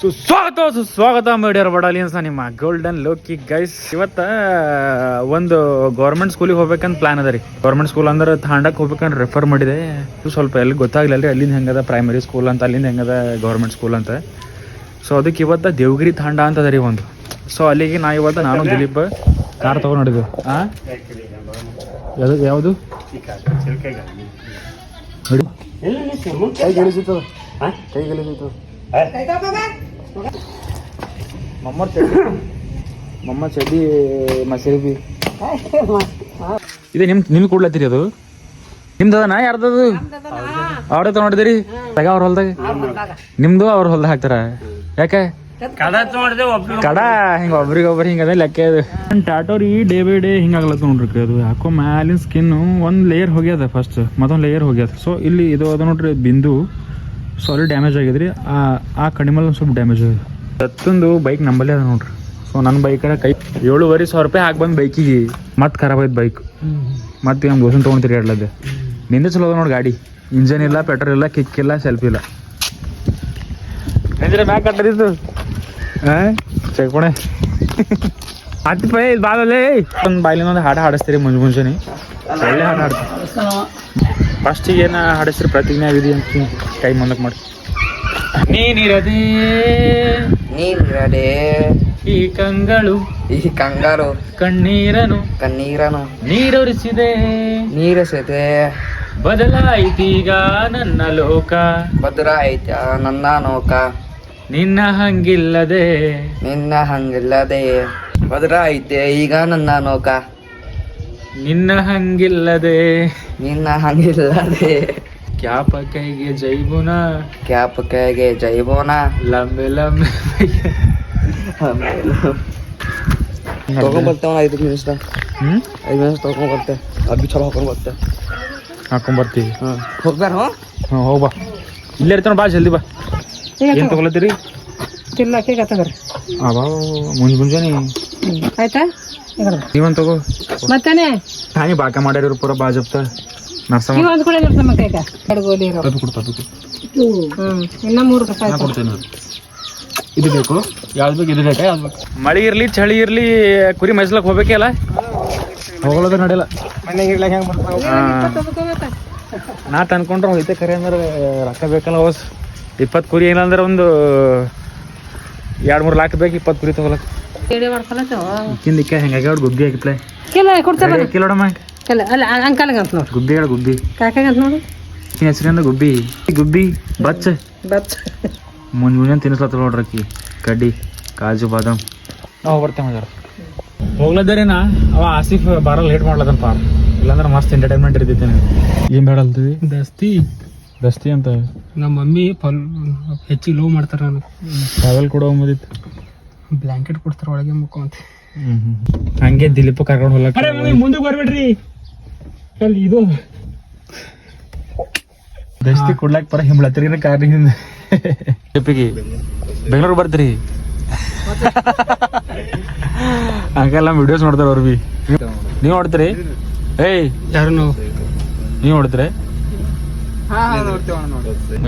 ಸುಸ್ವಾಗತ ಸುಸ್ವಾಗತ ಮೇಡಿಯರ್ ಬಡಾಲಿಯನ್ಸ್ ನಿಮ್ಮ ಗೋಲ್ಡನ್ ಲೋಕಿ ಗೈಸ್ ಇವತ್ತ ಒಂದು ಗೌರ್ಮೆಂಟ್ ಸ್ಕೂಲಿಗೆ ಹೋಗ್ಬೇಕಂತ ಪ್ಲಾನ್ ಅದ ರೀ. ಗೌರ್ಮೆಂಟ್ ಸ್ಕೂಲ್ ಅಂದ್ರೆ ತಾಂಡಕ್ಕೆ ಹೋಗ್ಬೇಕಂತ ರೆಫರ್ ಮಾಡಿದೆ. ಸ್ವಲ್ಪ ಎಲ್ಲಿ ಗೊತ್ತಾಗ್ಲಿಲ್ಲ ರೀ. ಅಲ್ಲಿಂದ ಹೆಂಗದ ಪ್ರೈಮರಿ ಸ್ಕೂಲ್ ಅಂತ ಅಲ್ಲಿಂದ ಹೆಂಗದ ಗೌರ್ಮೆಂಟ್ ಸ್ಕೂಲ್ ಅಂತ. ಸೊ ಅದಕ್ಕೆ ಇವತ್ತ ದೇವಗಿರಿ ತಾಂಡ ಅಂತ ಅದ ರೀ ಒಂದು. ಸೊ ಅಲ್ಲಿಗೆ ನಾ ಇವತ್ತು ನಾನು ದಿಲೀಪ್ ಕಾರ್ ತಗೊಂಡು ನೋಡಿದ್ವಿ ಹಾಂ ಯಾವುದು ನೋಡಿ ಮಮ್ಮ ಚಡ್ಡಿ ಮಮ್ಮ ಚಡ್ಡಿ ಮಸರಿ ಬಿ ಇದೆ ನಿಮ್ ನಿಮ್ಗೆ ಕೊಡ್ಲತ್ತೀರಿ ಅದು? ನಿಮ್ದು ನಾ ಯಾರ್ದದು? ಅವ್ರ ನೋಡಿದಿರಿ ತಗ ಅವ್ರ ಹೊಲ್ದಾಗ? ನಿಮ್ದು ಅವ್ರ ಹೊಲ್ದಾಗ ಹಾಕ್ತಾರ? ಯಾಕೆ? ಕಡ ಹಿಂಗ ಒಬ್ರಿಗೆ ಒಬ್ರು ಹಿಂಗ ಅದೇ. ಲೆಕ್ಕ ಇದು ಟಾಟೋ ರೀ ಡೇ ಬೈ ಡೇ ಹಿಂಗಾಗ್ಲತ್ತ ನೋಡ್ರಿ ಅದು. ಯಾಕೋ ಮ್ಯಾಲಿನ ಸ್ಕಿನ್ ಒಂದ್ ಲೇಯರ್ ಹೋಗ್ಯದ ಫಸ್ಟ್ ಮತ್ತೊಂದ್ ಲೇಯರ್ ಹೋಗ್ಯದ. ಸೊ ಇಲ್ಲಿ ಇದು ಅದ ನೋಡ್ರಿ ಬಿಂದು. ಸೊ ಅಲ್ಲಿ ಡ್ಯಾಮೇಜ್ ಆಗಿದ್ರಿ. ಆ ಒಂದು ಸ್ವಲ್ಪ ಡ್ಯಾಮೇಜ್ ಆಗಿದೆ. ಹತ್ತೊಂದು ಬೈಕ್ ನಂಬಲ್ಲೇ ಅದ ನೋಡ್ರಿ. ಸೊ ನನ್ನ ಬೈಕರ ಕೈ ಏಳುವರೆ ಸಾವಿರ ರೂಪಾಯಿ ಹಾಕಿ ಬಂದು ಬೈಕಿಗೆ ಮತ್ತೆ ಖರಾಬ್ ಆಯ್ತು ಬೈಕ್ ಮತ್ತೆ ನಮ್ಮ ದೋಸನ್ ತೊಗೊಂಡು ತಿರುಗಾಡ್ಲದೆ ನಿಂದೆ ಚಲೋ ಅದ ನೋಡಿ ಗಾಡಿ. ಇಂಜನ್ ಇಲ್ಲ ಪೆಟ್ರೋಲ್ ಇಲ್ಲ ಕಿಕ್ ಇಲ್ಲ ಸೆಲ್ಫಿ ಇಲ್ಲ. ಎಂದ್ರೆ ಮ್ಯಾಕ್ ಕಟ್ಟದಿತ್ತು ಹಾಂ ಚೆಕ್ಕೊಣೆ ಹತ್ತು ಪೈ ಬಾಲಲ್ಲೇ ಒಂದು ಬಾಯ್ಲಿನ ಒಂದು ಹಾಡು ಹಾಡಿಸ್ತೀರಿ ಮುಂಜು ಮುಂಜಾನೆ. ಒಳ್ಳೆ ಹಾಡು ಹಾಡ್ತೀವಿ ಫಸ್ಟಿಗೆ ಏನ ಹಾಡಿಸ್ರಿ ಪ್ರತಿಜ್ಞೆ ಆಗಿದೆ ಅಂತ ಕೈ ಮುಂದಕ್ಕೆ ಮಾಡಿ ನೀನಿರದೆ ನೀನಿರದೆ ಈ ಕಂಗಳು ಈ ಕಂಗಾರು ಕಣ್ಣೀರನು ಕಣ್ಣೀರನು ನೀರೊರಿಸಿದೆ. ನೀರಸಿದೆ ಬದಲಾಯಿತೀಗ ನನ್ನ ಲೋಕ. ಭದ್ರ ಐತ ನನ್ನ ನೋಕ ನಿನ್ನ ಹಂಗಿಲ್ಲದೆ. ನಿನ್ನ ಹಂಗಿಲ್ಲದೆ. ಭದ್ರ ಐತೆ ಈಗ ನನ್ನ ನೌಕ ನಿನ್ನ ಹಂಗಿಲ್ಲದೆ ನಿನ್ನ ಹಂಗಿಲ್ಲದೆ ಕ್ಯಾಪ ಕೈಗೆ ಜೈಬುನ ಕ್ಯಾಪ್ ಕೈಗೆ ಜೈಬೋನ ಲಂಬೆ ಲಂಬೆ ತಗೊಂಡ್ ಬರ್ತೇವ ಐದು ನಿಮಿಷ ಹ್ಮ್ ಐದು ನಿಮಿಷ ತಗೊಂಡ್ ಬರ್ತೆ ಅಬ್ಬಿ ಚಲೋ ಹಾಕೊಂಡ್ ಬರ್ತೆ ಹಾಕೊಂಡ್ ಬರ್ತೀವಿ ಹ್ಮ್ ಹೋಗ್ಬೇಡ ಹ್ಞೂ ಹ್ಞೂ ಹೋಗ್ ಬಾ ಇಲ್ಲೇ ಇರ್ತಾನ ಬಾ ಜಲ್ದಿ ಬಾ ಏನ್ ತಗೊಳತ್ತೀರಿ ತಿಲ್ಲ ಕೇಕ್ ತಗೋರಿ ಅವ ಮುಂಜ್ ಮುಂಜಾನೆ ಆಯ್ತಾ? ನೀವೊಂದ್ ತಗೋ. ಮತ್ತಾನೆ? ತಾಯಿ ಬಾಕ ಮಾಡ್ಯಾರ ಪೂರ ಬಾಜಪ್ತ. ನರ್ಸ ನೀವು ಒಂದ್ ಕೂಡ ನಮ್ಮ ಕೈಗ. ಕಡ್ಗೋಲಿ ಇರೋ. ಅದು ಕೊಡು ಅದು ಕೊಡು ಹ್ಮ್ ಇನ್ನ ಮೂರು ರೂಪಾಯಿ ನಾ ಕೊಡ್ತೇನೆ ಇದು ಬೇಕು. ಯಾವ್ದು ಬೇಕು ಇದು ಬೇಕಾ ಯಾವ್ದು ಬೇಕು? ಮಳಿ ಇರ್ಲಿ ಚಳಿ ಇರ್ಲಿ ಕುರಿ ಮೈಸಲಕ್ ಹೋಗ್ಬೇಕಲ್ಲ ಹೋಗೋದ ನಡೆಯಲ್ಲ. ನಾ ತಂದ್ಕೊಂಡ್ರೆ ಹೋಯ್ತೆ ಕರೆ ಅಂದ್ರೆ ರೊಕ್ಕ ಬೇಕಲ್ಲ ಹೋಸ್. ಇಪ್ಪತ್ತು ಕುರಿ ಏನಂದ್ರೆ ಒಂದು ಎರಡು ಮೂರು ಲಾಕ್ ಬೇಕು ಇಪ್ಪತ್ತು ಕುರಿ ತಗೊಳಕ್ ಎಡೆ ಮಾಡ್ಕೊಳತ್ತವ ಇಕ್ಕಿಂದ ಇಕ್ಕ ಹೆಂಗಾಗಿ ಅವ್ರು ಗುಬ್ಬಿ ಆಗಿತ್ಲೆ ಕೆಲ ಕೊಡ್ತಾರ ಕಿಲೋಡಮ್ಮ ಕೆಲ ಅಲ್ಲ ಅಂಕಲ್ಗೆ ಅಂತ ನೋಡ್ರಿ ಗುಬ್ಬಿ ಹೇಳ ಗುಬ್ಬಿ. ಕಾಕಾಗ ಅಂತ ನೋಡು. ಈ ಹೆಸರಿಂದ ಗುಬ್ಬಿ? ಗುಬ್ಬಿ ಬಚ್ಚ. ಬಚ್ಚ. ಮುಂಜ್ ಮುಂಜಾನೆ ತಿನ್ನಿಸ್ಲತ್ತ ನೋಡ್ರಿ ಅಕ್ಕಿ. ಕಡ್ಡಿ ಕಾಜು ಬಾದಾಮ್. ನಾವು ಬರ್ತೇವೆ ಮಜಾರ ಹೋಗ್ಲದ್ದಾರೇನಾ? ಅವ ಆಸಿಫ್ ಬಾರ ಲೇಟ್ ಮಾಡ್ಲದನ್ ಪಾರ್ ಇಲ್ಲಾಂದ್ರೆ ಮಸ್ತ್ ಎಂಟರ್ಟೈನ್ಮೆಂಟ್ ಇರ್ತೈತೆ ಏನ್ ಬೇಡ ಅಲ್ತೀವಿ ದಸ್ತಿ. ದಸ್ತಿ ಅಂತ. ನಮ್ಮ ಮಮ್ಮಿ ಫಲ್ ಹೆಚ್ಚಿಗೆ ಲೋ ಮಾಡ್ತಾರ ನಾನು ಟ್ರಾವೆಲ್ ಕೂಡ ಒಂಬದಿತ್ತು ಬ್ಲ್ಯಾಂಕೆಟ್ ಕೊಡ್ತಾರ ಒಳಗೆ ಹ್ಮ್ ಹಂಗೆ ದಿಲೀಪ್ ಕರ್ಕೊಂಡು ಹೋಗ್ಲಕ್ಕ ಮುಂದೆ ಬರ್ಬೇಡ್ರಿ. ಅಲ್ಲಿ ಇದು. ದಸ್ತಿ ಕೊಡ್ಲಾಕ್ ಪರ ಹಿಂಬ್ಳತ್ರಿ ಕಾರ್ ಹಿಂದ ಟಿಪ್ಪಿಗೆ ಬೆಂಗಳೂರು ಬರ್ತೀರಿ? ಹಂಗೆಲ್ಲ ವಿಡಿಯೋಸ್ ನೋಡ್ತಾರ ಅವ್ರು ಬಿ. ನೀವು ನೋಡ್ತೀರಿ? ಏಯ್ ಯಾರು ನಾವು? ನೀವು ನೋಡ್ತೀರಿ?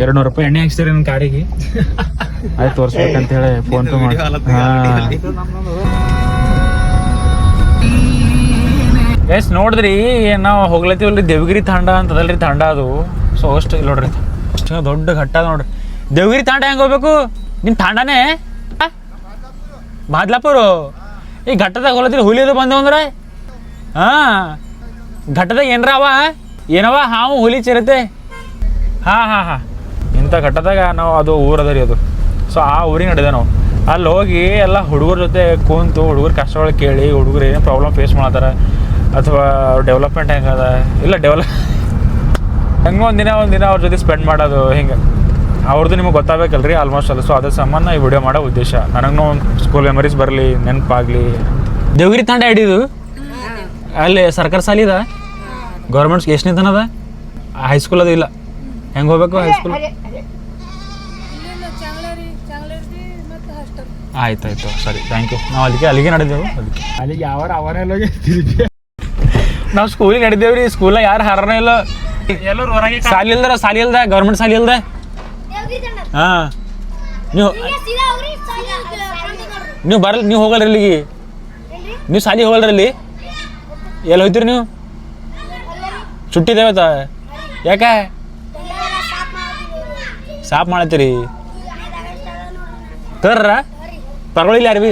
ಎರಡು ನೂರು ರೂಪಾಯಿ ಎಣ್ಣೆ ಹಾಕ್ಸ್ತೀರಿ ನನ್ನ ಕಾರಿಗೆ ಆಯ್ತು ತೋರ್ಸ್ಬೇಕಂತ ಹೇಳಿ ಫೋನ್ ಪೇ ಮಾಡಿ. ಎಸ್ ನೋಡಿದ್ರಿ ನಾವು ಹೋಗ್ಲತ್ತೀವಲ್ರಿ ದೇವಗಿರಿ ತಾಂಡ ಅಂತದಲ್ರಿ ತಾಂಡ ಅದು. ಸೊ ಅಷ್ಟು ಇಲ್ಲಿ ನೋಡ್ರಿ. ಅಷ್ಟು ದೊಡ್ಡ ಘಟ್ಟ ಅದ ನೋಡ್ರಿ. ದೇವಗಿರಿ ತಾಂಡ ಹೆಂಗೆ ಹೋಗ್ಬೇಕು? ನಿಮ್ಮ ತಾಂಡನೇ? ಆ? ಬಾದ್ಲಾಪುರ? ಈ ಘಟ್ಟದಾಗ ಹೋಗ್ಲತ್ತೀರಿ ಹುಲಿದು ಬಂದವು ಅಂದ್ರೆ? ಹಾಂ? ಘಟ್ಟದಾಗ ಏನರ ಅವ? ಏನವ? ಹಾವು ಹುಲಿ ಚಿರತೆ? ಹಾಂ ಹಾಂ ಹಾಂ. ಇಂಥ ಘಟ್ಟದಾಗ ನಾವು ಅದು ಊರದ ರೀ ಅದು. ಸೊ ಆ ಊರಿಗೆ ನಡೆದೆ ನಾವು. ಅಲ್ಲಿ ಹೋಗಿ ಎಲ್ಲ ಹುಡುಗರ ಜೊತೆ ಕೂತು ಹುಡುಗರ ಕಷ್ಟಗಳು ಕೇಳಿ ಹುಡುಗರು ಏನು ಪ್ರಾಬ್ಲಮ್ ಫೇಸ್ ಮಾಡ್ತಾರೆ ಅಥವಾ ಡೆವಲಪ್ಮೆಂಟ್ ಹೆಂಗದ ಇಲ್ಲ ಡೆವಲಪ್ ಹೆಂಗೆ ಒಂದು ದಿನ ಒಂದು ದಿನ ಅವ್ರ ಜೊತೆ ಸ್ಪೆಂಡ್ ಮಾಡೋದು ಹಿಂಗೆ. ಅವ್ರದ್ದು ನಿಮಗೆ ಗೊತ್ತಾಗಬೇಕಲ್ರಿ ಆಲ್ಮೋಸ್ಟ್ ಅಲ್ಲ. ಸೊ ಅದ್ರ ಸಂಬಂಧ ಈ ವಿಡಿಯೋ ಮಾಡೋ ಉದ್ದೇಶ. ನನಗೂ ಒಂದು ಸ್ಕೂಲ್ ಮೆಮರೀಸ್ ಬರಲಿ ನೆನಪಾಗಲಿ. ದೇವಗಿರಿ ತಂಡ ಹಿಡಿದು ಅಲ್ಲಿ ಸರ್ಕಾರಿ ಸಾಲಿದ ಇದ? ಗೌರ್ಮೆಂಟ್ ಎಷ್ಟನೇ ತನದ ಹೈಸ್ಕೂಲ್ ಅದು ಇಲ್ಲ. ಹೆಂಗೆ ಹೋಗ್ಬೇಕು ಹೈಸ್ಕೂಲ್ ಆಯ್ತು ಆಯ್ತು ಸರಿ ಥ್ಯಾಂಕ್ ಯು ನಾವು ಅಲ್ಲಿಗೆ ಅಲ್ಲಿಗೆ ನಡೆದೆವು ಅದಕ್ಕೆ. ಅಲ್ಲಿಗೆ ಯಾವ ಅವರೆಲ್ಲ ನಾವು ಸ್ಕೂಲಿಗೆ ನಡೆದೇವ್ರಿ ರೀ. ಸ್ಕೂಲಾಗ ಯಾರು ಹರನೇ ಇಲ್ಲ. ಎಲ್ಲರೂ ಹೊರಗೆ ಸಾಲಿ ಇಲ್ದಾರ ಸಾಲಿ ಇಲ್ದ ಗೌರ್ಮೆಂಟ್ ಸಾಲಿ ಇಲ್ದ. ಹಾಂ. ನೀವು ನೀವು ಬರಲ್ಲ ನೀವು ಹೋಗಲ್ರಿ ಇಲ್ಲಿಗೆ ನೀವು ಸಾಲಿ ಹೋಗಲ್ರಿ ಅಲ್ಲಿ. ಎಲ್ಲಿ ಹೋಗ್ತೀರಿ ನೀವು? ಚುಟ್ಟಿದೇವತ್ತ ಯಾಕೆ? ಸಾಪ್ ಮಾಡತ್ತೀರಿ? ತರ್ರ? ತಗೊಳ್ಳಿಲ್ಲ ಯಾರು ಬಿ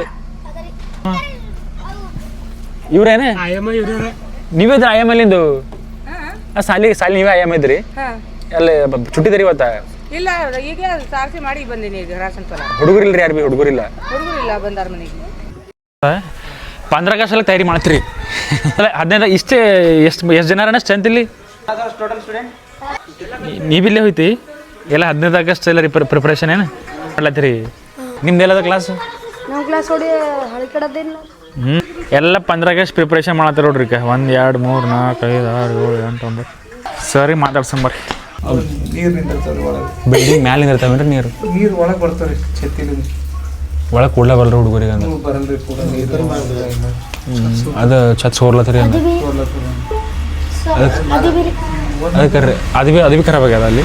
ಇವ್ರೇನೆ. ನೀವೇ ನೀವಿದ್ರ ಐ ಎಂ ಎಲ್ಲಿಂದು ಆ ಸಾಲಿ ಸಾಲಿ ನೀವೇ ಐ ಎಂ ಇದ್ರಿ? ಹಾ. ಅಲ್ಲಿ ಚುಟ್ಟಿದ್ರಿ ಇವತ್ತ? ಇಲ್ಲ ಈಗ ಸಾರ್ಸಿ ಮಾಡಿ ಬಂದೀನಿ ಈಗ ರಾಸನ್ ಪಲ ಹುಡುಗರಿಲ್ರಿ ಯಾರು ಬಿ ಹುಡುಗರಿಲ್ಲ. ಹುಡುಗರಿಲ್ಲ ಬಂದಾರ ಮನೆಗೆ. ಪಂದ್ರ ಆಗಸ್ಟ್ ತಯಾರಿ ಮಾಡ್ತೀರಿ. ಅಲ್ಲ ಹದಿನೈದು ಇಷ್ಟೇ ಎಷ್ಟು ಎಷ್ಟು ಜನ ಸ್ಟ್ರೆಂತ್ ಇಲ್ಲಿ? ನೀವಿಲ್ಲೇ ಹೋಯ್ತಿ? ಎಲ್ಲ ಹದಿನೈದು ಆಗಸ್ಟ್ ಎಲ್ಲ ಪ್ರಿಪ್ರೇಷನ್ ಏನು? ಮಾಡ್ಲತ್ತೀರಿ? ನಿಮ್ದು ಎಲ್ಲದ ಕ್ಲಾಸ್ ನಮ್ಮ ಕ್ಲಾಸ್ ನೋಡಿ ಹಳಿ ಕಡದಿಲ್ಲ ಹ್ಞೂ ಎಲ್ಲ ಪಂದ್ರ ಆಗಸ್ಟ್ ಪ್ರಿಪ್ರೇಷನ್ ಮಾಡತ್ತಾರ ನೋಡ್ರಿ ಈಗ? ಒಂದು ಎರಡು ಮೂರು ನಾಲ್ಕು ಐದು ಆರು ಏಳು ಎಂಟು ಒಂಬತ್ತು. ಸರಿ ಮಾತಾಡ್ಸಂಬರ್ರಿ ನೀರು ಒಳಗೆ. ಬಿಲ್ಡಿಂಗ್ ಮ್ಯಾಲಿಂದ ಇರ್ತಾವೇನ್ರಿ ನೀರು. ನೀರು ಒಳಗೆ ಬರ್ತಾವ್ರಿ ಚತ್ತಿಲಿ ಒಳಗೆ ಕೂಡ್ಲ ಹುಡುಗರಿಗೆ ಅಂದ್ರೆ ನೀವು ಬರಲ್ರಿ ಕೂಡ ನೀರು ಅದು ಛತ್ ಸೋರ್ಲತ್ತರಿ ಅಂದ್ರೆ ಅದಕ್ಕೆ ಅದು ಭೀ ಅದು ಭೀ ಖರಾಬ್ ಆಗ್ಯದ ಅಲ್ಲಿ?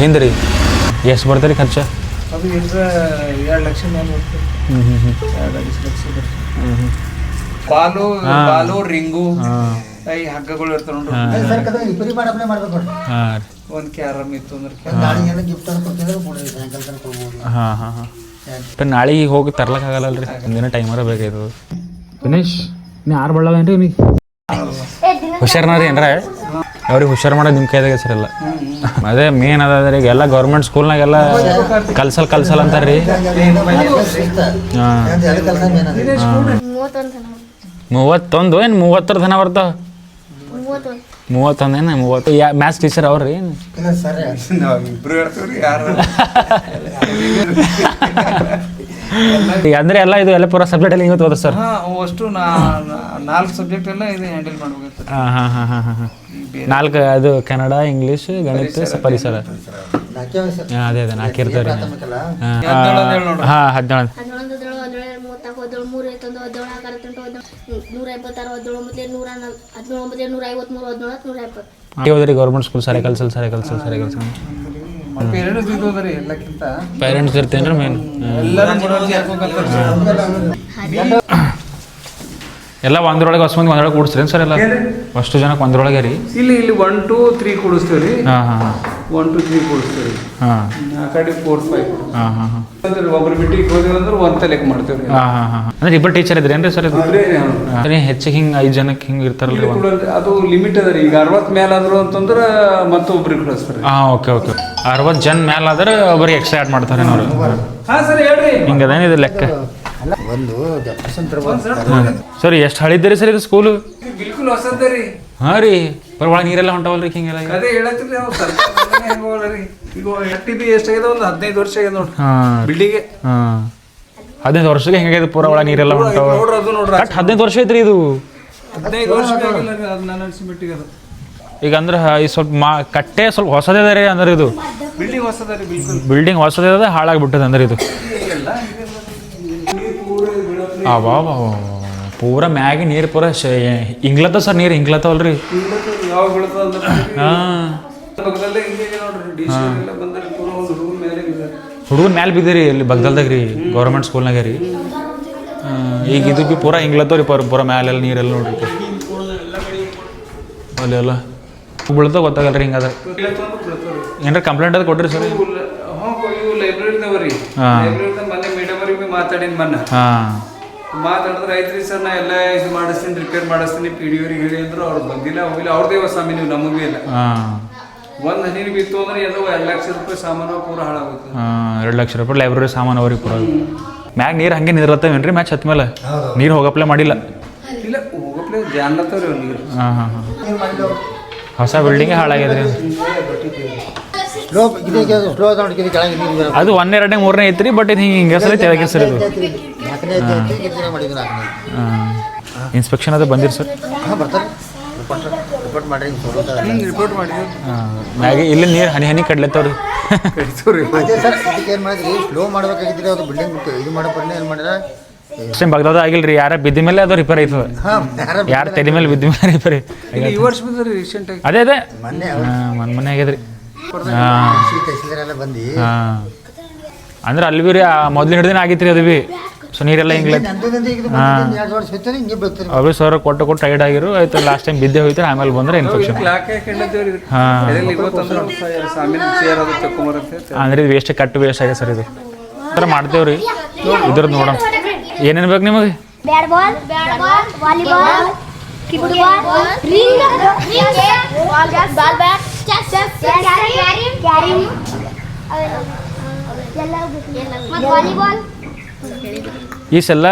ಹಿಂದೆ ರೀ ಎಷ್ಟು ಬರ್ತಾರೆ ಖರ್ಚು? ಅದು ಇದ್ರ ಎರಡು ಲಕ್ಷ ಮೇಲೆ ಬರ್ತದೆ ಹ್ಞೂ ಹ್ಞೂ ಹ್ಞೂ ಎರಡು ಐದು ಲಕ್ಷ ಬರ್ತದೆ. ಬಾಲು ಬಾಲು ರಿಂಗು ಈ ಹಗ್ಗಗಳು ಇರ್ತಾವ ನೋಡ್ರಿ. ಒಂದ್ ಕ್ಯಾರಮ್ ಇತ್ತು ಅಂದ್ರೆ ಕ್ಯಾರಮ್ ಹಾಂ ಹಾಂ ಹಾಂ. ಇപ്പം ನಾಳೆಗೆ ಹೋಗಿ ತರ್ಲಕ್ಕಾಗಲ್ಲ ರೀ ಒಂದಿನ ಟೈಮರ ಬೇಕಾಯ್ತದ. ಗಣೇಶ್ ನೀ ಆರು ಬಳ್ಳವೇನ್ರಿ ನೀ ಹುಷಾರ್ನ ರೀ ಏನ್ರ ಅವ್ರಿಗೆ ಹುಷಾರು ಮಾಡೋದು ನಿಮ್ಮ ಕೈದಾಗ ಸರಿಲ್ಲ ಅದೇ ಮೇನ್ ಅದ ಈಗ ಎಲ್ಲ ಗೌರ್ಮೆಂಟ್ ಸ್ಕೂಲ್ನಾಗೆಲ್ಲ ಕಲ್ಸಲ್ ಕಲ್ಸಲ್ ಅಂತಾರೆ ರೀ ಹಾಂ. ಮೂವತ್ತೊಂದು ಏನು ಮೂವತ್ತರ ತನ ಬರ್ತಾವ? ಮೂವತ್ತೊಂದೇನ ಮೂವತ್ತೊಂದು ಏನು ಮೂವತ್ತು ಯಾ ಮ್ಯಾಥ್ಸ್ ಟೀಚರ್ ಅವ್ರಿ ಅಂದ್ರೆ ಎಲ್ಲ ಇದು ಎಲ್ಲ ಪೂರ ಸಬ್ಜೆಕ್ಟ್ ಅಲ್ಲಿ ಇವತ್ತು ಓದ ಸರ್? ಹಾ ಅಷ್ಟು ನಾ ನಾಲ್ಕು ಸಬ್ಜೆಕ್ಟ್ ಎಲ್ಲ ಇದು ಹ್ಯಾಂಡಲ್ ಮಾಡ್ಬೇಕಾಗ್ತದೆ ಹಾಂ ಹಾಂ ಹಾಂ ಹಾಂ ಹಾಂ ಹಾಂ. ನಾಲ್ಕು ಅದು ಕನ್ನಡ ಇಂಗ್ಲೀಷ್ ಗಣಿತ ಪರಿಸರ ಹಾಂ ಅದೇ ಅದೇ ನಾಲ್ಕು ಇರ್ತಾವ್ರಿ ರೀ ಹಾಂ. ಹದಿನೇಳು ಹೋದ್ರಿ ಗೌರ್ಮೆಂಟ್ ಸ್ಕೂಲ್ ಸರಿ ಕಲ್ಸಲ್ ಸರಿ ಕಲ್ಸಲ್ ಸರಿ ಕಲ್ಸಲ್. ಪೇರೆಂಟ್ಸ್ ಇದು ಅದ ರೀ ಎಲ್ಲಕ್ಕಿಂತ ಪೇರೆಂಟ್ಸ್ ಇರ್ತೇನ್ರಿ ಮೇನ್ ಎಲ್ಲರೂ ಎಲ್ಲ ಒಂದ್ರೊಳಗೆ ಹೊಸ ಮಂದಿ ಒಂದ್ರೊಳಗೆ ಕೂಡಿಸ್ರಿ ಸರ್ ಎಲ್ಲ? ಅಷ್ಟು ಜನಕ್ಕೆ ಒಂದ್ರೊಳಗೆ ರೀ ಇಲ್ಲಿ ಇಲ್ಲಿ ಒನ್ ಟು ತ್ರೀ ಕೊಡಿಸ್ತೇವ್ರಿ ಹಾಂ ಹಾಂ ಹಾಂ. ಒನ್ ಟು ತ್ರೀ ಕೊಡಿಸ್ತೇವ್ರಿ ಹಾಂ. ಆ ಕಡೆ ಫೋರ್ ಫೈವ್ ಹಾಂ ಹಾಂ ಹಾಂ. ಅಂದ್ರೆ ಒಬ್ರು ಬಿಟ್ಟಿಗೆ ಹೋದಿವಿ ಅಂದ್ರೆ ಒಂದ್ ತಲೆಕ್ ಮಾಡ್ತೇವ್ರಿ ಹಾಂ ಹಾಂ ಹಾಂ ಅಂದ್ರೆ ಇಬ್ಬರು ಟೀಚರ್ ಇದ್ರಿ ಏನ್ರಿ ಸರ್ ಇದು? ಅದೇ ಅಂದ್ರೆ ಹೆಚ್ಚಿಗೆ ಹಿಂಗೆ ಐದು ಜನಕ್ಕೆ ಹಿಂಗೆ ಇರ್ತಾರಲ್ಲ ಒಂದು? ಇಲ್ಲಿ ಅದು ಲಿಮಿಟ್ ಅದ ರೀ. ಈಗ ಅರವತ್ ಮೇಲಾದ್ರು ಅಂತಂದ್ರ ಮತ್ತೊಬ್ರಿಗೆ ಕಳಿಸ್ತಾರೆ. ಹಾಂ ಓಕೆ ಓಕೆ ಅರವತ್ತು ಜನ ಮೇಲೆ ಆದ್ರೆ ಒಬ್ಬರಿಗೆ ಎಕ್ಸ್ಟ್ರಾ ಆ್ಯಡ್ ಮಾಡ್ತಾರೆ ಅವರು? ಹಾ ಸರ್ ಹೇಳ್ರಿ. ಹಿಂಗೆ ಅದೇನಿದೆ ಲೆಕ್ಕ? ಒಂದು ಸರ್ ಎಷ್ಟು ಹಳಿದ್ದೀರಿ ಸರ್ ಇದು ಸ್ಕೂಲು ಇದು ಬಿಲ್ಕುಲ್ ಹೊಸದ ಹಾಂ ರೀ ಬರ್ ಒಳಗೆ ನೀರೆಲ್ಲ ಹೊಂಟವಲ್ರಿ ಹಿಂಗೆಲ್ಲ ಅದೇ ಹೇಳತ್ತೀರಿ ನಾವು ಸರ್ಕಾರದಿಂದನೇ ಹೆಂಗ್ ಹೋಗಲ್ಲ ರೀ. ಈಗ ಒಂದು ಹದಿನೈದು ವರ್ಷ ಆಗಿದೆ ನೋಡಿ ಹಾಂ ಬಿಲ್ಡಿಂಗ್. ಹಾಂ. ಹದಿನೈದು ವರ್ಷಕ್ಕೆ ಹೆಂಗಾಗಿದೆ? ಪೂರ ಒಳಗೆ ನೀರೆಲ್ಲ ಹೊಂಟವ. ನೋಡ್ರಿ ಅದು ನೋಡ್ರಿ. ಕಟ್ ಹದಿನೈದು ವರ್ಷ ಐತ್ರಿ ಇದು. ಹದಿನೈದು ವರ್ಷಕ್ಕೆ ಆಗಿಲ್ಲ ರೀ ಅದು ನನ್ನ ಅನ್ಸಿಬಿಟ್ಟಿಗೆ ಅದು. ಈಗ ಅಂದ್ರೆ ಈ ಸ್ವಲ್ಪ ಮಾ ಕಟ್ಟೆ ಸ್ವಲ್ಪ ಹೊಸದಿದೆ ರೀ ಅಂದ್ರೆ ಇದು. ಬಿಲ್ಡಿಂಗ್ ಹೊಸದೇ ಬಿಲ್ಡಿಂಗ್ ಹೊಸದಿದೆ ಹಾಳಾಗ್ಬಿಟ್ಟದ ಅಂದ್ರೆ ಇದು. ಅವಾ ಪೂರ ಮ್ಯಾಗೆ ನೀರು ಪೂರ ಇಂಗ್ಲತ್ತ ಸರ್ ನೀರು ಇಂಗ್ಲತ್ತವಲ್ರಿ. ರೀ ಬೀಳ್ತದ ಅಂದ್ರೆ ಹಾಂ. ಪಕ್ಕದಲ್ಲೇ ಹಿಂಗೆ ಇದೆ ನೋಡ್ರಿ ಡಿ ಸಿ ಎಲ್ಲ ಬಂದ್ರೆ ಪೂರ ಒಂದು ರೂಮ್ ಮೇಲೆ ಇದೆ ಹುಡುಗನ ಮ್ಯಾಲೆ ಬಿದ್ದೀರಿ ಇಲ್ಲಿ ಬಗ್ದಲ್ದಾಗ ರೀ ಗೌರ್ಮೆಂಟ್ ಸ್ಕೂಲ್ನಾಗ ರೀ. ಈಗ ಇದು ಬಿ ಪೂರ ಇಂಗ್ಲತ್ತವ್ರಿ ಪೂರ ಪೂರ ಮ್ಯಾಲೆಲ್ಲ ನೀರೆಲ್ಲ ನೋಡ್ರಿ ಅಲ್ಲಿ ಎಲ್ಲ ಬೀಳ್ತಾವ ಗೊತ್ತಾಗಲ್ಲ ರೀ ಹಿಂಗಾದ್ರೆ. ಏನಾರ ಕಂಪ್ಲೇಂಟ್ ಅದು ಕೊಡ್ರಿ ಸರ್? ಹಾಂ ಇವು ಲೈಬ್ರರಿದವ ರೀ. ಹಾ. ಲೈಬ್ರರಿದ ಮೊನ್ನೆ ಮೇಡಮ್ ಅವ್ರಿಗೆ ಮಾತಾಡಿನ ಮೊನ್ನೆ. ಹಾಂ. ಮಾತಾಡಿದ್ರೆ ಐತ್ರಿ ಸರ್ ನಾ ಎಲ್ಲ ಇದು ಮಾಡಿಸ್ತೀನಿ ರಿಪೇರ್ ಮಾಡಿಸ್ತೀನಿ ಪಿ ಡಿ ಅವ್ರಿಗೆ ಹೇಳಿ ಅಂದ್ರೆ ಅವ್ರು ಬಂದಿಲ್ಲ ಹೋಗಿಲ್ಲ. ಅವ್ರದೇ ಸ್ವಾಮಿ ನೀವು ನಮಗೆ ಇಲ್ಲ. ಹಾಂ. ಒಂದ್ ಹನಿ ಬಿತ್ತು ಅಂದ್ರೆ ಏನೋ ಎರಡು ಲಕ್ಷ ರೂಪಾಯಿ ಸಾಮಾನು ಪೂರ ಹಾಳಾಗುತ್ತೆ. ಎರಡು ಲಕ್ಷ ರೂಪಾಯಿ ಲೈಬ್ರರಿ ಸಾಮಾನು ಅವ್ರಿಗೆ ಪೂರ ಮ್ಯಾಗ ನೀರು ಹಂಗೆ ನಿದ್ರತ್ತವೇನ್ರಿ ಮ್ಯಾಚ್ ಹತ್ತ ಮೇಲೆ? ನೀರು ಹೋಗಪ್ಲೆ ಮಾಡಿಲ್ಲ. ಇಲ್ಲ ಹೋಗಪ್ಲೆ ಜಾನ್ಲತ್ತವ್ರಿ ಅವ್ರು ನೀರು. ಹಾಂ ಹಾಂ ಹಾಂ. ಹೊಸ ಬಿಲ್ಡಿಂಗೇ ಹಾಳಾಗಿದ್ರಿ ಅದು. ಸ್ಲೋ ಇದಕ್ಕೆ ಸ್ಲೋ ತಗೊಂಡು ಕೆಳಗೆ ನೀರು ಬರೋ ಅದು ಒಂದ್ ಎರಡನೇ ಮೂರನೇ ಐತ್ರಿ ಬಟ್ ಇದು ಹಿಂಗೆ ಹಿಂಗೆ ಸಲ ತೆಳಗೆ ಸರ್ ಇದು ನಾಲ್ಕನೇ ಐತೆ ಇದನ್ನ ಮಾಡಿದ್ದು ನಾಲ್ಕನೇ ಇನ್ಸ್ಪೆಕ್ಷನ್ ಅದು ಬಂದಿರಿ ಸರ್? ಹಾಂ ಬರ್ತಾರೆ. ರಿಪೋರ್ಟ್ ರಿಪೋರ್ಟ್ ಮಾಡಿರಿ ಹಿಂಗೆ ರಿಪೋರ್ಟ್ ಮಾಡಿದ್ರು. ಮ್ಯಾಗೆ ಇಲ್ಲಿ ನೀರು ಹನಿ ಹನಿ ಕಡ್ಲತ್ತವ್ರಿ. ಅದೇ ಸರ್ ಇದಕ್ಕೆ ಏನು ಮಾಡಿದ್ರಿ? ಸ್ಲೋ ಮಾಡ್ಬೇಕಾಗಿದ್ರಿ ಅದು ಬಿಲ್ಡಿಂಗ್ ಇದು ಮಾಡೋ ಪರಿಣಾಮ ಏನು ಮಾಡಿದ್ರೆ? ಅಷ್ಟೇ ಬಗ್ದಾದ ಆಗಿಲ್ಲ ರೀ ಯಾರ ಬಿದ್ದ ಮೇಲೆ ಅದು ರಿಪೇರ್ ಆಯ್ತದ. ಹಾಂ ಯಾರ ತಲೆ ಮೇಲೆ ಬಿದ್ದ ಮೇಲೆ ರಿಪೇರ್ ಇಲ್ಲಿ ಈ ವರ್ಷ ರೀಸೆಂಟ್ ಆಗಿ. ಅದೇ ಅದೇ. ಮೊನ್ನೆ ಮನ್ ಮನೆ ಆಗ್ಯದ್ರಿ ಹಾಂ. ಬಂದು ಅಂದ್ರೆ ಅಲ್ಲಿ ಬಿ ರೀ ಮೊದ್ಲು ಹಿಡ್ದಿನ ಆಗಿತ್ರಿ ಅದು ಬಿ. ಸೊ ನೀರೆಲ್ಲ ಹಾ. ಹಿಂಗೆ ಬೀಳ್ತಾರೆ. ಅವಿ ಸರ್ ಕೊಟ್ಟು ಕೊಟ್ಟು ಟೈರ್ಡ್ ಆಗಿರು ಆಯ್ತು ಲಾಸ್ಟ್ ಟೈಮ್ ಬಿದ್ದೆ ಹೋಯ್ತಾರೆ ಆಮೇಲೆ ಬಂದ್ರೆ ಇನ್ಫೆಕ್ಷನ್ ಹಾ. ಅಂದ್ರೆ ಇದು ವೇಸ್ಟ್ ಕಟ್ಟು ವೇಸ್ಟ್ ಆಗಿದೆ ಸರ್ ಇದು. ಥರ ಮಾಡ್ತೇವ್ರಿ. ಇದ್ರದ್ದು ನೋಡೋಣ. ಏನೇನು ಬೇಕು ನಿಮಗೆ? ಬ್ಯಾಟ್ ಬಾಲ್ ವಾಲಿಬಾಲ್ ವಾಲಿಬಾಲ್ ಈಸೆಲ್ಲ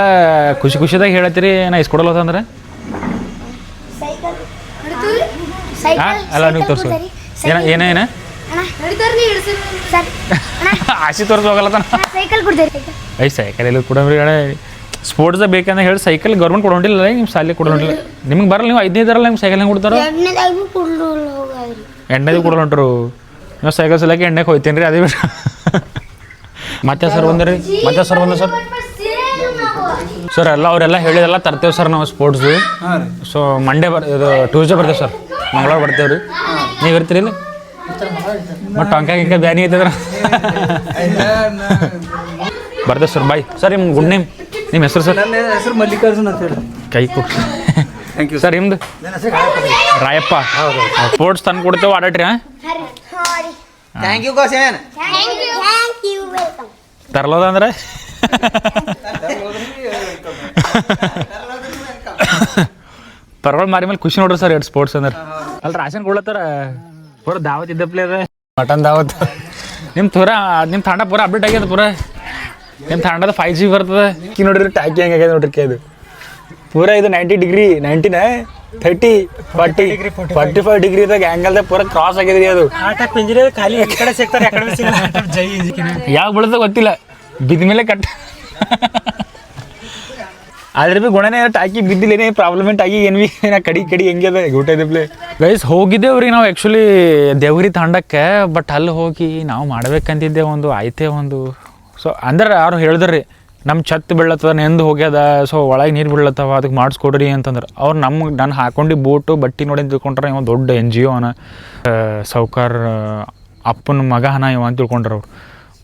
ಖುಷಿ ಖುಷಿದಾಗ ಹೇಳತ್ತೀರಿ ನಾ ಇಸ್ಕೊಡಲ್ಲ ಅಂದ್ರೆ? ಅಲ್ಲ ನೀವು ತೋರಿಸು. ಏನ ಏನ ಆಸಿ ತೋರಿಸ್ ಐ ಸೈಕಲ್ ಎಲ್ಲ ಅಣ್ಣ. ಸ್ಪೋರ್ಟ್ಸ್ ಬೇಕಂತ ಹೇಳಿ ಸೈಕಲ್ ಗೌರ್ಮೆಂಟ್ ಕೊಡೋಂಡಿಲ್ಲ ನಿಮ್ಮ ಸಾಲಿ ಕೊಡೋಂಡಿಲ್ಲ ನಿಮ್ಗೆ ಬರಲ್ಲ ನೀವು ಐದನೇ ಇದಾರಲ್ಲ ನಿಮ್ಗೆ ಸೈಕಲ್ ಹೆಂಗೆ ಕೊಡ್ತಾರ? ಎಣ್ಣೆದು ಕೊಡಲ್ಲ ಹೊಂಟ್ರು. ನೀವು ಸೈಕಲ್ ಸಲಕ್ಕೆ ಎಣ್ಣೆಗೆ ಹೋಯ್ತೇನೆ ರೀ ಅದೇ ಬಿಟ್ಟು ಮತ್ತೆ ಸರ್ ಬಂದ್ರಿ? ಮತ್ತೆ ಸರ್ ಬಂದ ಸರ್? ಸರ್ ಎಲ್ಲ ಅವರೆಲ್ಲ ಹೇಳಿದೆಲ್ಲ ತರ್ತೇವೆ ಸರ್ ನಾವು ಸ್ಪೋರ್ಟ್ಸು ಹಾಂ ರೀ. ಸೊ ಮಂಡೇ ಬರ್ ಇದು ಟ್ಯೂಸ್ಡೇ ಬರ್ತೇವೆ ಸರ್. ಮಂಗಳವಾರ ಬರ್ತೇವೆ ರೀ. ನೀವು ಇರ್ತೀರಿ ಇಲ್ಲ? ಮತ್ತು ಟೊಂಕ ಗಿಂಕ ಬ್ಯಾನಿ ಐತದ್ರ? ಬರ್ತೇವೆ ಸರ್ ಬಾಯ್ ಸರ್ ನಿಮ್ಮ ಗುಡ್ ನೇಮ್ ನಿಮ್ಮ ಹೆಸರು ಸರ್? ನನ್ನ ಹೆಸರು ಮಲ್ಲಿಕಾರ್ಜುನ್ ಅಂತ ಹೇಳಿ. ಕೈ ಕೊಟ್ಟು ಥ್ಯಾಂಕ್ ಯು ಸರ್ ನಿಮ್ದು. ರಾಯಪ್ಪ. ಸ್ಪೋರ್ಟ್ಸ್ ತಂದು ಕೊಡ್ತೇವೆ ಆಡಟ್ರಿ ಹಾಂ? ಥ್ಯಾಂಕ್ ಯು ಗೋಸೇನ್ ಪರ್ವಳ ಮಾರಿ ಮೇಲೆ ಖುಷಿ ನೋಡ್ರಿ ಸರ್ ಎರಡು ಸ್ಪೋರ್ಟ್ಸ್ ಅಂದ್ರೆ. ಅಲ್ಲಿ ರಾಶನ್ ಕೊಡ್ಲತ್ತಾರ ಪೂರ ದಾವತ್ ಇದ್ದಪ್ಲೆ ಅದ ಮಟನ್ ದಾವತ್. ನಿಮ್ಮ ಪೂರ ನಿಮ್ಮ ತಾಂಡ ಪೂರ ಅಪ್ಡೇಟ್ ಆಗ್ಯದ ಪೂರ. ನಿಮ್ಮ ತಾಂಡದ ಫೈವ್ ಜಿ ಬರ್ತದೆ. ಕಿ ನೋಡ್ರಿ ಟ್ಯಾಕಿ ಹೆಂಗೆ ಆಗ್ಯದ ನೋಡ್ರಿ ಕೇದು ಅದು. ಪೂರ ಇದು ನೈಂಟಿ ಡಿಗ್ರಿ ನೈಂಟಿನ ಥರ್ಟಿ ಫಾರ್ಟಿ ಫಾರ್ಟಿ ಫೈವ್ ಡಿಗ್ರಿದಾಗ ಆ್ಯಂಗಲ್ದಾಗ ಪೂರ ಕ್ರಾಸ್ ಆಗಿದ್ರಿ ಅದು. ಖಾಲಿ ಈ ಕಡೆ ಸಿಗ್ತಾರೆ ಯಾವ ಬೀಳದ ಗೊತ್ತಿಲ್ಲ. ಬಿದ್ದ ಮೇಲೆ ಕಟ್. ಆದ್ರೆ ಬಿ ಗುಣನೇ ಟಾಕಿ ಬಿದ್ದಿಲ್ಲ, ಏನೇ ಪ್ರಾಬ್ಲಮ್ ಆಗಿ ಏನು ಬಿ ನಾ ಕಡಿ ಕಡಿ ಹೆಂಗೆ ಅದ ಊಟದಿಪ್ಲೆ ಗೈಸ್ ಹೋಗಿದ್ದೇವ್ರಿ ನಾವು ಆ್ಯಕ್ಚುಲಿ ದೇವ್ರಿ ತಂಡಕ್ಕೆ ಬಟ್ ಅಲ್ಲಿ ಹೋಗಿ ನಾವು ಮಾಡ್ಬೇಕಂತಿದ್ದೆ ಒಂದು, ಆಯ್ತೆ ಒಂದು. ಸೊ ಅಂದ್ರೆ ಯಾರು ಹೇಳಿದ್ರಿ ನಮ್ಮ ಛತ್ ಬೀಳತ್ತದ, ನೆಂದು ಹೋಗ್ಯದ ಸೊ ಒಳಗೆ ನೀರು ಬೀಳತ್ತವ ಅದಕ್ಕೆ ಮಾಡಿಸ್ಕೊಡ್ರಿ ಅಂತಂದ್ರೆ. ಅವ್ರು ನಮ್ಗೆ ನಾನು ಹಾಕೊಂಡು ಬೂಟು ಬಟ್ಟೆ ನೋಡಿ ತಿಳ್ಕೊಂಡ್ರೆ, ಇವ ದೊಡ್ಡ ಎನ್ ಜಿ ಒ ಅನ ಸೌಕಾರ್ ಅಪ್ಪನ ಮಗ ಹನ ಇವ ಅಂತ ತಿಳ್ಕೊಂಡ್ರೆ ಅವ್ರು.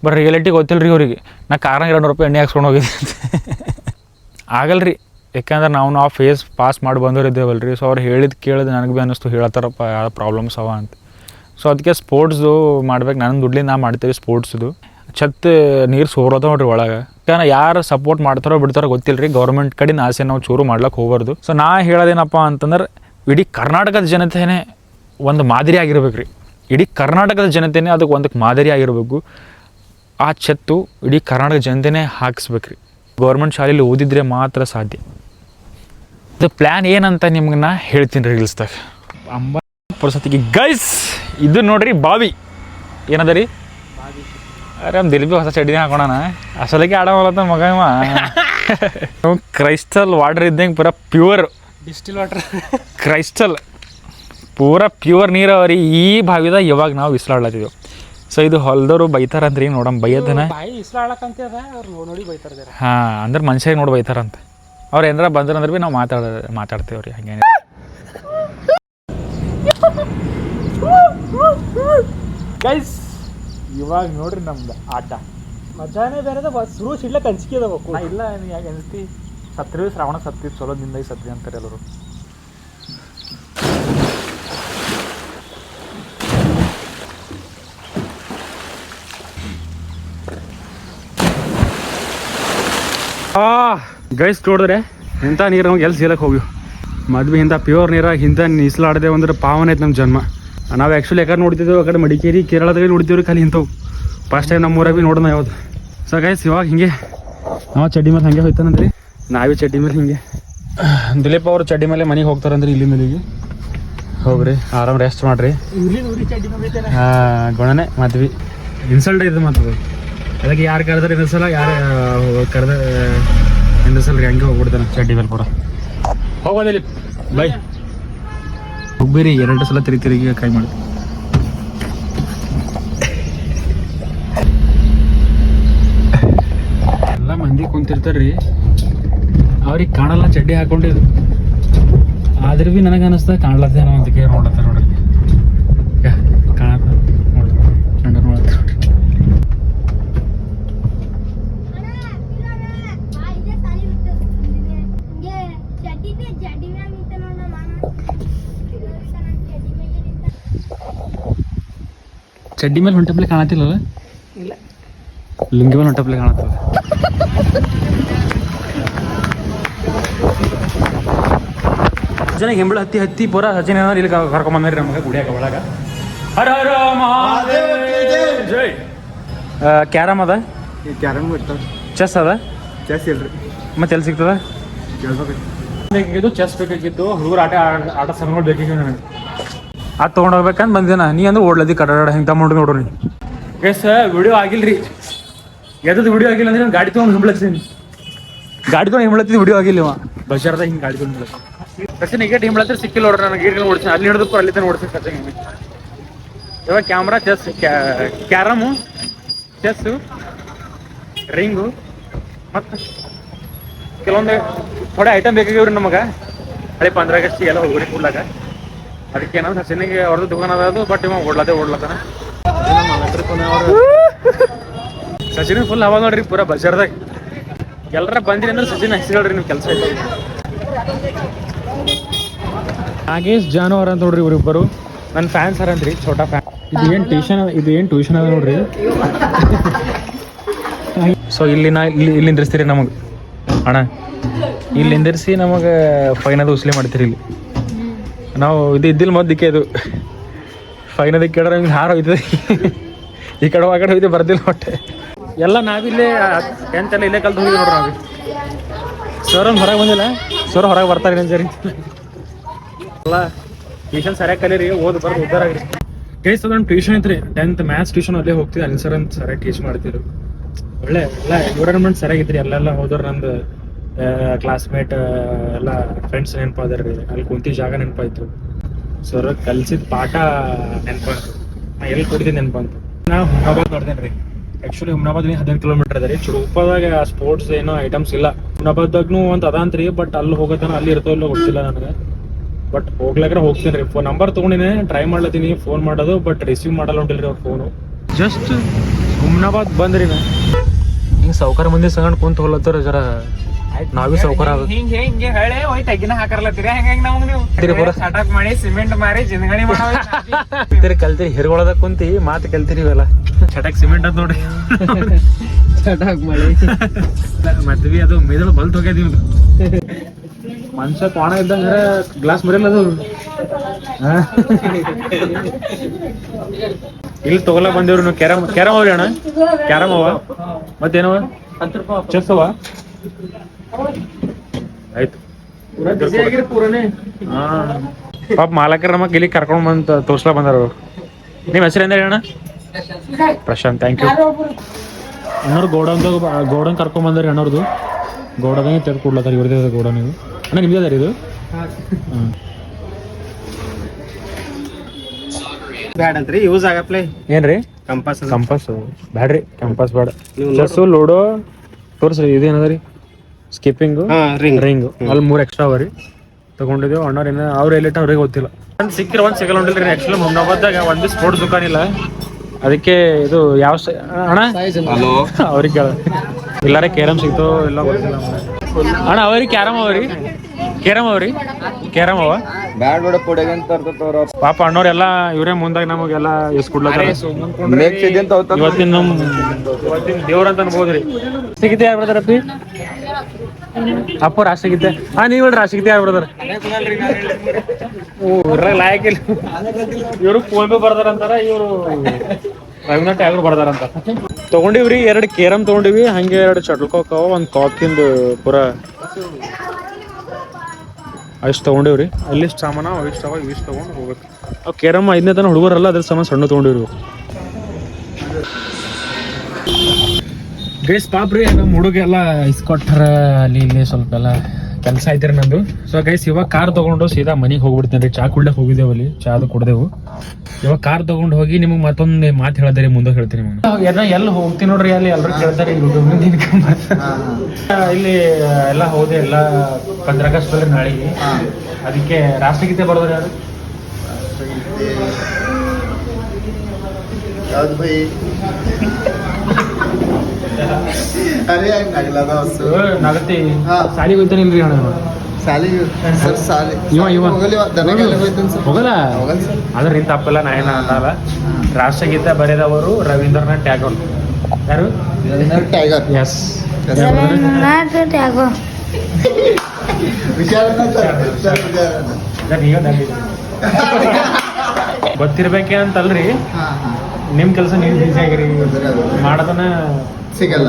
ಬಟ್ ರಿಯಾಲಿಟಿ ಗೊತ್ತಿಲ್ಲ ರೀ ಅವ್ರಿಗೆ ನಾ ಕಾರಣ ಎರಡು ನೂರು ರೂಪಾಯಿ ಎಣ್ಣೆ ಹಾಕ್ಸ್ಕೊಂಡು ಹೋಗಿದ್ದೆ ಆಗಲ್ಲ ರೀ ಯಾಕಂದ್ರೆ ನಾವು ನಾವು ಫೇಸ್ ಪಾಸ್ ಮಾಡಿ ಬಂದವ್ರು ಇದ್ದೇವಲ್ಲ ರೀ ಸೊ ಅವ್ರು ಹೇಳಿದ್ ಕೇಳಿದ್ ನನಗೆ ಭೀ ಅನ್ನಿಸ್ತು, ಹೇಳತ್ತಾರಪ್ಪ ಯಾವ ಪ್ರಾಬ್ಲಮ್ಸ್ ಅವ ಅಂತ. ಸೊ ಅದಕ್ಕೆ ಸ್ಪೋರ್ಟ್ಸು ಮಾಡ್ಬೇಕು. ನನ್ನ ದುಡ್ಲಿ ನಾ ಮಾಡ್ತೀವಿ ಸ್ಪೋರ್ಟ್ಸ್ದು ಛತ್, ನೀರು ಸೋರೋದ ನೋಡ್ರಿ ಒಳಗೆ. ಯಾಕಂದ್ರೆ ಯಾರು ಸಪೋರ್ಟ್ ಮಾಡ್ತಾರೋ ಬಿಡ್ತಾರೋ ಗೊತ್ತಿಲ್ಲ ರೀ ಗೌರ್ಮೆಂಟ್ ಕಡೆಯಿಂದ ಆಸೆ ನಾವು ಚೂರು ಮಾಡ್ಲಕ್ಕೆ ಹೋಗ್ಬಾರ್ದು ಸೊ ನಾ ಹೇಳೋದೇನಪ್ಪ ಅಂತಂದ್ರೆ, ಇಡೀ ಕರ್ನಾಟಕದ ಜನತೆನೇ ಒಂದು ಮಾದರಿ ಆಗಿರ್ಬೇಕು ರೀ ಇಡೀ ಕರ್ನಾಟಕದ ಜನತೆನೇ ಅದಕ್ಕೆ ಒಂದಕ್ಕೆ ಮಾದರಿ ಆಗಿರಬೇಕು. ಆ ಛತ್ತು ಇಡೀ ಕರ್ನಾಟಕ ಜನತೆನೇ ಹಾಕಿಸ್ಬೇಕು ರೀ ಗೌರ್ಮೆಂಟ್ ಶಾಲೆಯಲ್ಲಿ ಓದಿದ್ರೆ ಮಾತ್ರ ಸಾಧ್ಯ. ಇದು ಪ್ಲ್ಯಾನ್ ಏನಂತ ನಿಮ್ಗೆ ನಾ ಹೇಳ್ತೀನಿ ರೀ ರೀಲ್ಸ್ದಾಗ ಅಂಬ ಪರಿಸ್ಥಿತಿಗೆ ಗೈಸ್ ಇದು ನೋಡ್ರಿ ಬಾವಿ. ಏನದ ರೀ ಅರೆ ಒಂದು ದಿಲ್ ಭೀ ಹೊಸ ಚಡಿನೇ ಹಾಕೋಣ ಅಸಲಿಗೆ ಆಡೋಲ್ಲ ಮಗ ಕ್ರೈಸ್ಟಲ್ ವಾಟರ್ ಇದ್ದಂಗೆ ಪೂರ ಪ್ಯೂರ್ ಡಿಸ್ಟಿಲ್ ವಾಟರ್ ಕ್ರೈಸ್ಟಲ್ ಪೂರ ಪ್ಯೂರ್ ನೀರಾವರಿ ಈ ಬಾವಿದಾಗ ಇವಾಗ ನಾವು ಬಿಸಿಲಾಡ್ಲತ್ತಿದ್ದೆವು ಸೊ ಇದು ಹೊಲ್ದವರು ಬೈತಾರಂತ್ರಿ ನೋಡಮ್ ಬೈಯದನ? ಹಾ ಅಂದ್ರೆ ಮನುಷ್ಯ ನೋಡಿ ಬೈತಾರಂತ. ಅವ್ರು ಏನಾರ ಬಂದ್ರಂದ್ರೆ ಭೀ ನಾವು ಮಾತಾಡ ಮಾತಾಡ್ತೇವೆ ರೀ ಹಂಗೇನೆ ಗೈಸ್ ಇವಾಗ ನೋಡ್ರಿ ನಮ್ದು ಆಟ. ಮಜಾನೇ ಬೇರೆ ಶುರು ಸಿಡ್ಲಕ್ಕೆ ಅಂಜಿಕೆ ಅದಾವ ಇಲ್ಲ ಯಾಕೆ ಅನಿಸ್ತಿ? ಸತ್ರಿ ಶ್ರಾವಣ ಸತ್ತಿ ಚಲೋ ದಿನದಾಗ ಸತ್ರಿ ಅಂತಾರೆ ಎಲ್ಲರು. ಗೈಸ್ ನೋಡಿದ್ರೆ ಇಂಥ ನೀರು ನಮ್ಗೆ ಎಲ್ಲಿ ಸೇಲಕ್ಕೆ ಹೋಗಿ ಮದ್ವೆ ಇಂಥ ಪ್ಯೂರ್ ನೀರಾಗಿ ಇಂಥ ನೀಸಲಾಡದೆ ಅಂದ್ರೆ ಪಾವನ ಐತೆ ನಮ್ಮ ಜನ್ಮ. ನಾವು ಆ್ಯಕ್ಚುಲಿ ಯಾಕಡೆ ನೋಡ್ತಿದ್ದೇವೆ ಆ ಕಡೆ ಮಡಿಕೇರಿ ಕೇರಳದಾಗ ನೋಡ್ತೀವಿ ಖಾಲಿ ಇಂಥವು. ಫಸ್ಟ್ ಟೈಮ್ ನಮ್ಮ ಊರಾಗ ಭೀ ನೋಡೋಣ ಯಾವುದು. ಸೊ ಗೈಸ್ ಇವಾಗ ಹಿಂಗೆ. ನಾವು ಚಡ್ಡಿ ಮೇಲೆ ಹಂಗೆ ಹೋಯ್ತಾನಂದ್ರಿ. ನಾವೇ ಚಡ್ಡಿ ಮೇಲೆ ಹಿಂಗೆ. ದಿಲೀಪ್ ಅವರು ಚಡ್ಡಿ ಮೇಲೆ ಮನೆಗೆ ಹೋಗ್ತಾರಂದ್ರಿ ಇಲ್ಲಿ ಮೇಲಿಗೆ ಹೋಗ್ರಿ, ಆರಾಮ್ ರೆಸ್ಟ್ ಮಾಡ್ರಿ. ಹಾಂ, ಗುಣನೆ, ಮದ್ವಿ. ಇನ್ಸಲ್ಟ್ ಇದು ಮಾತದು ಅದಕ್ಕೆ ಯಾರು ಕರೆದ್ರೆ ಇನ್ನೊಂದ್ಸಲ ಯಾರು ಕರೆದ ಇನ್ನೊಂದ್ಸಲ ಹಂಗೆ ಹೋಗ್ಬಿಡ್ತಾನೆ. ಚಡ್ಡಿ ಮೇಲೆ ಕೂಡ. ಹೋಗೋ ದಿಲೀಪ್ ಬೈ. ಹೋಗ್ಬೇರಿ ಎರಡು ಸಲ ತಿರುಗಿ ತಿರುಗಿ ಕೈ ಮಾಡಿ. ಎಲ್ಲ ಮಂದಿ ಕುಂತಿರ್ತಾರ್ರಿ. ಅವ್ರಿಗೆ ಕಾಣಲ್ಲ ಚಡ್ಡಿ ಹಾಕೊಂಡಿದ್ರು ಆದ್ರೂ ಭೀ ನನಗೆ ಅನಿಸ್ತಾ ಕಾಣ್ಲತ್ತೇನೋ ಅಂತ ಕೇರ್ ನೋಡತ್ತ ನೋಡ್ರಿ ನೋಡಿ. ಚಡ್ಡಿ ಮೇಲೆ ಹೊಂಟಪ್ಲೆ ಕಾಣತಿಲ್ಲಲ್ಲ ಇಲ್ಲ ಲುಂಗಿ ಮೇಲೆ ಹೊಂಟಪ್ಲೆ ಕಾಣತ್ತಲ್ಲ ಜನ ಹೆಂಬಳ ಹತ್ತಿ ಹತ್ತಿ ಪೂರ ಹಚ್ಚಿನ ಇಲ್ಲಿ ಕರ್ಕೊಂಬಂದ್ರಿ ನಮಗೆ ಗುಡಿಯಾಗ ಒಳಗ ಹರ ಹರ ಮಹಾದೇವ ಜೈ ಕ್ಯಾರಮ್ ಅದ ಕ್ಯಾರಮ್ ಇರ್ತಾವ ಚೆಸ್ ಅದ ಚೆಸ್ ಇಲ್ರಿ ಮತ್ತೆ ಎಲ್ಲಿ ಸಿಗ್ತದ ಕೇಳ್ಬೇಕು ಬೇಕಾಗಿತ್ತು ಚೆಸ್ ಬೇಕಾಗಿತ್ತು ಹುಡುಗರು ಆಟ ಆಡ- ಆಟ ಸಾಮಾನುಗಳು ಬೇಕಾಗಿತ್ತು ನನಗೆ ಅದು ತೊಗೊಂಡು ಹೋಗ್ಬೇಕಂತ ಬಂದಿನ ನೀ. ಅಂದ್ರೆ ಓಡ್ಲದಿ ಕಡಾಡ ಹಿಂಗೆ ತಗೊಂಡು ನೋಡ್ರಿ ಎಸ್ ವಿಡಿಯೋ ಆಗಿಲ್ರಿ. ಎದ್ದದ ವಿಡಿಯೋ ಆಗಿಲ್ಲ ಅಂದ್ರೆ ನಾನು ಗಾಡಿ ತೊಗೊಂಡು ಹಿಂಬಳತ್ತೀನಿ ಗಾಡಿ ತೊಗೊಂಡು ಹಿಂಬಳತ್ತಿದ್ದು ವಿಡಿಯೋ ಆಗಿಲ್ಲ ಇವ. ಬಜಾರ್ದಾಗ ಹಿಂಗೆ ಗಾಡಿ ತೊಗೊಂಡು ಕಸಿನ ಈಗ ಹಿಂಬಳತ್ರ ಸಿಕ್ಕಿಲ್ಲ ನೋಡ್ರಿ ನನಗೆ ಗೀರ್ ಓಡಿಸಿ ಅಲ್ಲಿ ಹಿಡಿದು ಅಲ್ಲಿ ತನಕ ಓಡಿಸಿ ಕಸ ಇವಾಗ camera chess carrom chess ring ಮತ್ತು ಕೆಲವೊಂದು ಥೋಡೆ ಐಟಮ್ ಬೇಕಾಗಿವ್ರಿ ನಮಗೆ. ಹಳೆ ಪಂದ್ರ ಆಗಸ್ಟ್ ಎಲ್ಲ ಹೋಗ್ರಿ ಕೂಡ್ಲಾಕ ಅದಕ್ಕೆ ಏನಂದ್ರೆ ಸಚಿನಿಗೆ ಅವ್ರದ್ದು ದುಕಾನ್ ಅದ ಬಟ್ ಇವಾಗ ಓಡ್ಲತ್ತೆ ಓಡ್ಲತ್ತಾನ. ಸಚಿನ್ ಫುಲ್ ಅವಾಗ ನೋಡ್ರಿ ಪೂರಾ ಬಜಾರ್ದಾಗ. ಎಲ್ಲರ ಬಂದ್ರಿ ಅಂದ್ರೆ ಸಚಿನ್ ಹೇಳ್ರಿ ನೀವು ಕೆಲಸ ಇಲ್ಲ ನಾಗೇಶ್ ಜಾನುವಾರ ಅಂತ ನೋಡ್ರಿ ಇವ್ರಿಬ್ಬರು. ನನ್ನ ಫ್ಯಾನ್ಸ್ ಅರಂತ್ರಿ ಛೋಟಾ ಫ್ಯಾನ್ ಇದು ಏನು ಟ್ಯೂಷನ್ ಇದು ಏನು ಟ್ಯೂಷನ್ ಅದ ನೋಡ್ರಿ. ಸೊ ಇಲ್ಲಿ ನಾ ಇಲ್ಲಿ ಇಲ್ಲಿ ನಿಂದಿರ್ಸ್ತೀರಿ ನಮಗೆ. ಅಣ್ಣ ಇಲ್ಲಿ ನಿಂದಿರಿಸಿ ನಮಗೆ ಫೈನ್ ಅದು ಉಸ್ಲಿ ಮಾಡ್ತೀರಿ ಇಲ್ಲಿ. ನಾವು ಇದು ಇದ್ದಿಲ್ಲ ಮೊದಲಿಕ್ಕೆ ಇದು ಫೈನ್ ಅದಕ್ಕೆ ಕೇಳ್ರೆ ಹಿಂಗೆ ಹಾರ ಹೋಯ್ತದೆ. ಈ ಕಡೆ ಆ ಕಡೆ ಹೋಯ್ತು, ಬರ್ದಿಲ್ಲ ಹೊಟ್ಟೆ. ಎಲ್ಲ ನಾವಿಲ್ಲೇ ಎಲ್ಲ ಇಲ್ಲೇ ಕಲ್ತು ಹೋಗಿದ್ವಿ ನೋಡ್ರಿ ನಾವು ಸರ್ ಒಂದು ಹೊರಗೆ ಬಂದಿಲ್ಲ? ಸರ್ ಹೊರಗೆ ಬರ್ತಾರೆ ಏನು ಸರಿ ಅಲ್ಲ ಟ್ಯೂಷನ್ ಸರಿಯಾಗಿ ಕಲೀರಿ, ಓದು ಬರ್ದು ಉದ್ದಾರ ಆಗ್ರಿ. ಕೇಸ್ ಅದೊಂದು ಟ್ಯೂಷನ್ ಐತ್ರಿ. ಟೆಂತ್ ಮ್ಯಾಥ್ಸ್ ಟ್ಯೂಷನ್ ಅಲ್ಲೇ ಹೋಗ್ತೀವಿ ಅಲ್ಲಿ ಸರ್ ಅಂತ ಸರಿಯಾಗಿ ಟೀಚ್ ಮಾಡ್ತಿರು ಒಳ್ಳೆ ಎಲ್ಲ ಎನ್ವಿರಾನ್ಮೆಂಟ್ ಸರಿಯಾಗಿದ್ರಿ ಅಲ್ಲೆಲ್ಲ ಹೋದವ್ರು ನಂದು ಕ್ಲಾಸ್ಮೇಟ್ ಎಲ್ಲ ಫ್ರೆಂಡ್ಸ್ ನೆನಪಾದ್ರಿ ಅಲ್ಲಿ ಕುಂತಿ ಜಾಗ ನೆನಪಾಯ್ತು ಸರ್ ಕಲ್ಸಿದ ಪಾಠ ನೆನಪಾಯ್ತು ನಾ ಎಲ್ಲಿ ಕೊಡ್ತೀನಿ ನೆನಪಂತು ನಾ ಹುಮ್ನಾಬಾದ್ ನೋಡ್ದೇನೆ ರೀ. ಆ್ಯಕ್ಚುಲಿ ಹುಮ್ನಾಬಾದ್ ಹದಿನೈದು ಕಿಲೋಮೀಟರ್ ಅದ ರೀ. ಚುರುಪದಾಗ ಸ್ಪೋರ್ಟ್ಸ್ ಏನೋ ಐಟಮ್ಸ್ ಇಲ್ಲ. ಹುಮ್ನಾಬಾದ್ದಾಗ್ನು ಒಂದು ರೀ ಬಟ್ ಅಲ್ಲಿ ಹೋಗೋತನ ಅಲ್ಲಿ ಇರ್ತೋ ಗೊತ್ತಿಲ್ಲ ನನಗೆ. ಬಟ್ ಹೋಗ್ಲಾಕ್ರೆ ಹೋಗ್ತೀನಿ ರೀ. ಫೋನ್ ನಂಬರ್ ತೊಗೊಂಡಿನಿ ಟ್ರೈ ಮಾಡ್ಲತ್ತೀನಿ ಫೋನ್ ಮಾಡೋದು ಬಟ್ ರಿಸೀವ್ ಮಾಡಲ್ಲ ಹೊಂಟಿಲ್ರಿ ಅವ್ರ ಫೋನು ಜಸ್ಟ್ ಹುಮ್ನಾಬಾದ್ ಬಂದ್ರಿ ನಾ ಹಿಂಗೆ ಸಾವ್ಕಾರ ಮಂದಿ ಸಂಗಡ್ ಕುಂತ ಹೋಗ್ಲತ್ತಾರ ಜರ. ನಾವೇ ಸೌಕರ್ಯ ಹಿಂಗ್ ಹಿಂಗೆ ಹಿಂಗೆ ಹೇಳಿ ಹೋಯ್ ತೆಗಿನ ಹಾಕರ್ಲತ್ತೀರಿ. ಹೆಂಗ ಹೆಂಗ್ ನಮ್ಗೆ ನೀವು? ಸಟಾಕ್ ಮಾಡಿ ಸಿಮೆಂಟ್ ಮಾರಿ ಜಿಂದಗಣಿ ಮಾಡಿ ಕಲ್ತಿರಿ ಹಿರ್ಗೊಳದ ಕುಂತಿ ಮಾತು ಕಲ್ತಿರಿ ಇವೆಲ್ಲ. ಚಟಕ್ ಸಿಮೆಂಟ್ ಅಂತ ನೋಡ್ರಿ ಮದ್ವಿ ಅದು ಮೆದುಳು ಬಲ್ತ್ ಹೋಗ್ಯದ ಮನುಷ್ಯ ಕೋಣ ಇದ್ದಂಗ ಗ್ಲಾಸ್ ಮರಿಯಲ್ಲ ಅದು ಇಲ್ಲಿ ತಗೊಲ್ಲ ಬಂದಿವ್ರು ನೀವು ಕ್ಯಾರಮ್ ಕ್ಯಾರಮ್ ಅವ್ರಿ ಅಣ್ಣ? ಕ್ಯಾರಮ್ ಅವ ಮತ್ತೇನವ ಚೆಸ್ ಅವ ಆಯ್ತು. ಹಾ. ಪಾಪ ಮಾಲಕರ ನಮಗ್ ಇಲ್ಲಿ ಕರ್ಕೊಂಡ್ ಬಂದ ತೋರ್ಸ್ಲಾ ಬಂದಾರ ಅವ್ರು. ನಿಮ್ ಹೆಸರು ಏನ್ ಅಣ್ಣ? ಪ್ರಶಾಂತ್ ಥ್ಯಾಂಕ್ ಯು ಅಣ್ಣವ್ರು ಗೋಡೌನ್ದಾಗ ಗೋಡನ್ ಕರ್ಕೊಂಡ್ ಬಂದಾರಿ ಅಣ್ಣವ್ರದು. ಗೋಡದಂಗೆ ತೆಗೆದು ಕೊಡ್ಲತ್ತಾರ ಇವ್ರದೇ ಗೋಡನ್ ಇದು. ಅಣ್ಣ ನಿಮ್ದೇ ಅದಾರ ಇದು? ಅಂತ ಬ್ಯಾಡಂತ್ರಿ ಯೂಸ್ ಆಗಪ್ಲೆ ಏನ್ರಿ ಕಂಪಾಸ್ ಕಂಪಾಸ್ ಬ್ಯಾಡ್ರಿ ಕಂಪಾಸ್ ಬ್ಯಾಡ ಲೂಡೋ ತೋರ್ಸ್ರಿ ಇದೇನದ ರೀ? ಸ್ಕಿಪ್ಪಿಂಗು? ರಿಂಗ್. ರಿಂಗ್. ಅಲ್ಲಿ ಮೂರು ಎಕ್ಸ್ಟ್ರಾ ಬರೀ ತಗೊಂಡಿದ್ದೆವು. ತಗೊಂಡಿದ್ದೇವೆ ಅಣ್ಣವ್ರ ಏನ ಅವ್ರು ಎಲ್ಲಿಟ್ಟ ಅವ್ರಿಗೆ ಗೊತ್ತಿಲ್ಲ. ಒಂದು ಸಿಕ್ಕಿರ ಒಂದು ಸಿಗಲ್ಲ ರೀ ಆ್ಯಕ್ಚುಲಿ ಮೊಹಮ್ಮದಾದಾಗ ಒಂದು ಸ್ಪೋರ್ಟ್ಸ್ ದುಕಾನ್ ಇಲ್ಲ. ಅದಕ್ಕೆ ಇದು ಯಾವ ಸ- ಅಣ್ಣ? ಹಲೋ ಅವ್ರಿಗೆ ಕೇಳ. ಇಲ್ಲಾರ ಕೇರಮ್ ಸಿಗ್ತೋ ಇಲ್ಲ ಗೊತ್ತಿಲ್ಲ ಅಣ್ಣ ಅವ್ರಿ ಕ್ಯಾರಮ್ ಅವ್ರಿ? ಕೇರಮ್ ಅವ್ರಿ? ಕ್ಯಾರಮ್ ಅವ? ಬ್ಯಾಡ್ ಬೇಡ ಅಂತ ತರ್ತವ್ರ ಪಾಪ ಅಣ್ಣವ್ರೆಲ್ಲ ಇವರೇ ಮುಂದಾಗ ನಮಗೆಲ್ಲ ಇಸ್ಕೊಡ್ಲತ್ತಾರ ಇವತ್ತಿನ ನಮ್ ಇವತ್ತಿನ ದೇವ್ರ ಅಂತ ಅನ್ಬೋದ್ರಿ. ಸಿಗುತ್ತೆ ಯಾರು ಬ್ರದರ್ ಅಪ್ಪಿ ಅಪ್ಪ ರಾಶಿ ಸಿಗುತ್ತೆ ಹಾ ನೀವ್ ಹೇಳ್ರಿ ರಾಶಿ ಸಿಗುತ್ತೆ ಯಾರು ಬ್ರದರ್? ಲಾಯಕಿಲ್ಲ ಇವರು ಫೋನ್ ಪೇ ಬರ್ದಾರ ಅಂತಾರ ಇವರು ರವೀಂದ್ರನಾಥ್ ಬರ್ದಾರ ಬರ್ದಾರಂತ. ತಗೊಂಡಿವ್ರಿ ಎರಡು ಕೇರಮ್ ತಗೊಂಡಿವಿ ಹಂಗೆ ಎರಡು ಶಟಲ್ ಕಾಕ್ ಅವ ಒಂದು ಕಾಕಿಂದು ಪೂರ ಅಷ್ಟು ತಗೊಂಡಿವ್ರಿ. ಅಲ್ಲಿ ಸಾಮಾನ ಅವಿಷ್ಟು ಅವ ಇವಿಷ್ಟು ತೊಗೊಂಡು ಹೋಗ್ಬೇಕು. ಅವು ಕೇರಮ್ ಐದನೇ ತನ ಹುಡುಗರಲ್ಲ ಅದ್ರ ಸಾಮಾನು ಸಣ್ಣ ತಗೊಂಡಿವ್ರಿ ಗೈಸ್ ಪಾಪ್ರಿ ನಮ್ಮ ಹುಡುಗ ಇಸ್ಕೊಟ್ರ ಇಸ್ಕೊಟ್ಟಾರ ಅಲ್ಲಿ ಇಲ್ಲಿ ಸ್ವಲ್ಪ ಎಲ್ಲ ಕೆಲಸ ಐತ್ರಿ ನಂದು. ಸೊ ಗೈಸ್ ಇವಾಗ ಕಾರ್ ತಗೊಂಡು ಸೀದಾ ಮನೆಗೆ ಹೋಗ್ಬಿಡ್ತೇನೆ ರೀ. ಚಾ ಕುಡ್ಲಕ್ ಹೋಗಿದ್ದೇವೆ ಅಲ್ಲಿ. ಚಾದು ಕುಡ್ದೆವು. ಇವಾಗ ಕಾರ್ ತಗೊಂಡು ಹೋಗಿ ನಿಮಗೆ ಮತ್ತೊಂದು ಮಾತು ಹೇಳ್ತಾರೆ ಮುಂದೆ ಹೇಳ್ತೀನಿ ನಿಮಗೆ. ಎಲ್ಲ ಎಲ್ಲಿ ಹೋಗ್ತೀನಿ ನೋಡ್ರಿ ಅಲ್ಲಿ ಎಲ್ಲರೂ ಕೇಳ್ತಾರೆ ಇಲ್ಲಿ ಎಲ್ಲ ಹೋದೆ ಎಲ್ಲ ಪಂದ್ರ ಆಗಸ್ಟ್ ನಾಳೆಗೆ ಅದಕ್ಕೆ ರಾಷ್ಟ್ರಗೀತೆ ಬರೋದ್ರಿ ಯಾರು? ಯಾವ್ದು ಅರೆ ಅದು ಹಸು. ನಗತಿ ಹಾ. ಸಾಲಿಗೆ ಹೋಗ್ತಾನಿಲ್ರಿ ಅಣ್ಣ. ಸಾಲಿ ಸರ್ ಸಾಲಿ ಇವ ಹೋಗಲ್ಲ. ಅದ್ರ ತಪ್ಪಲ್ಲ ನಾ ಏನ ಅನ್ನಲ್ಲ ರಾಷ್ಟ್ರಗೀತ ಬರೆದವರು ರವೀಂದ್ರನಾಥ್ ಟ್ಯಾಗೋರ್. ಯಾರು? ಟ್ಯಾಗೋರ್. ಎಸ್ ವಿಚಾರನ ಸರ್ ಸರ್ ವಿಚಾರನ. ಗೊತ್ತಿರ್ಬೇಕೆ ಅಂತಲ್ರಿ. ನಿಮ್ ಕೆಲಸ ನೀವು ಬಿಸಿ ಆಗಿರಿ. ಮಾಡೋದನ್ನ ಸಿಗಲ್ಲ.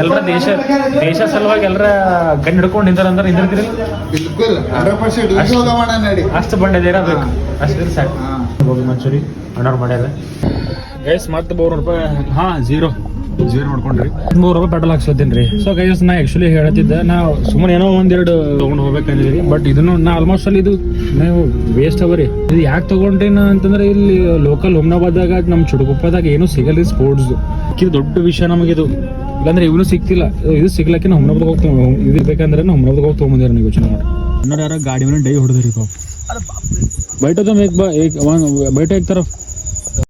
ಎಲ್ಲರ ದೇಶ ದೇಶ ಸಲುವಾಗಿ ಎಲ್ಲರ ಗಣ್ಣ ಹಿಡ್ಕೊಂಡು ನಿಂತಾರಂದ್ರೆ ನಿಂದಿರ್ತೀರಿ? ಬಿಲ್ಕುಲ್ ಹಂಡ್ರೆಡ್ ಪರ್ಸೆಂಟ್ ಉದ್ಯೋಗ ಮಾಡೋಣ ನಡಿ. ಅಷ್ಟು ಬಂಡೆ ಬೇಕು. ಅಷ್ಟು ಸಾಕು. ಗೋಬಿ ಮಂಚೂರಿ ಅಣ್ಣವ್ರು ಮಾಡ್ಯಾರ ಗೈಸ್ ಮತ್ತೆ ಮೂರು ರೂಪಾಯಿ ಹಾಂ ಝೀರೋ ಮೂರು ರೂಪಾಯಿ ಪೆಟ್ರೋಲ್ ಹಾಕ್ಸತ್ತೀನಿ ರೀ. ಸೊ ಗೈಸ್ ನಾ ಆಕ್ಚುಲಿ ಹೇಳ್ತಿದ್ದೆ, ನಾ ಸುಮ್ಮನೆ ಏನೋ ಒಂದೆರಡು ತೊಗೊಂಡು ಹೋಗ್ಬೇಕಂದ್ರಿ ಬಟ್ ಇದನ್ನು ನಾ ಆಲ್ಮೋಸ್ಟ್ ಅಲ್ಲಿ ಇದು ನೀವು ವೇಸ್ಟ್ ಅವ ಇದು ಯಾಕೆ ತೊಗೊಂಡ್ರಿ ಅಂತಂದ್ರೆ ಇಲ್ಲಿ ಲೋಕಲ್ ಹುಮ್ನಾಬಾದಾಗ ನಮ್ಮ ಚುಡುಗುಪ್ಪದಾಗ ಏನು ಸಿಗಲ್ಲ ಸ್ಪೋರ್ಟ್ಸ್ ಇದು ದೊಡ್ಡ ವಿಷಯ ನಮಗಿದು. ಇಲ್ಲಾಂದ್ರೆ ಇವನು ಸಿಕ್ತಿಲ್ಲ ಇದು ಸಿಗ್ಲಕ್ಕೆ ನಾವು ಹೋಗ್ತಾ ಇದು ಬೇಕಂದ್ರೆ ನಾವು ಹುಮ್ನಾಬಾದಾಗ ಹೋಗಿ ನೀವು ಯೋಚನೆ ಮಾಡಿ. ಇನ್ನೊಂದು ಯಾರ ಗಾಡಿ ಮೇಲೆ ಡೈ ಹೊಡೆದ್ರಿ ಬಾಯ್ಟದ ಬೈಟ್ ಬಾ ಏಕ್ ಬೈಟ ಏಕ್